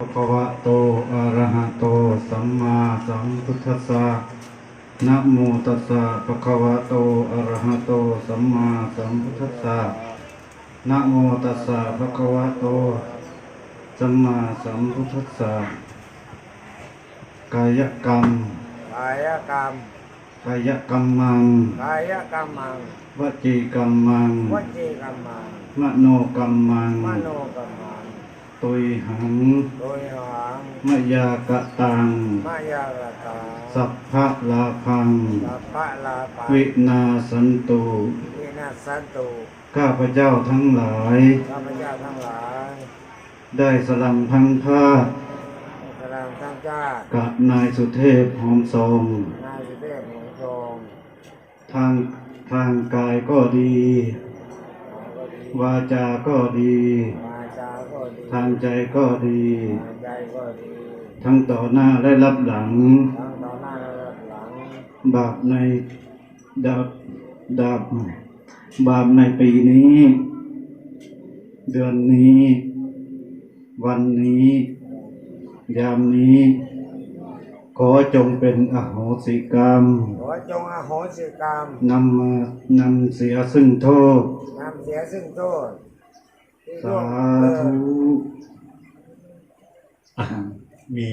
ภะคะวะโตอะระหะโต สัมมาสัมพุทธัสสะนะโมตัสสะภะคะวะโตอะระหะโต สัมมาสัมพุทธัสสะนะโมตัสสะภะคะวะโต สัมมาสัมพุทธัสสะกายกรรม กายกรรม กายกรรมัง กายกรรมัง วจีกรรมัง วจีกรรมัง มโนกรรมัง มโนกรรมัง ตุยหังโดยหังมยากะตังมายาลตาสัพพะลาพังสัพพะลาปะวินาสันตุวินาศสันตุข้าพเจ้าทั้งหลายข้าพเจ้าทั้งหลาย ได้สลัมพังพาดกระดังทั้งเจ้ากับนายสุเทพหอมทรงนายสุเทพหงทรงทางทางกายก็ดีก็ดีวาจาก็ดีวาจาก็ดี ทางใจก็ดีทางใจก็ดีทั้งต่อหน้าและรับหลังทั้งต่อหน้าและรับหลัง บาปในดาบดาบบาปในปีนี้ เดือนนี้ วันนี้ ยามนี้ ขอจงเป็นอโหสิกรรม ขอจงอโหสิกรรมนำมานำเสียซึ่งโทษนำเสียซึ่งโทษที่ล่ สาธุอ่ามี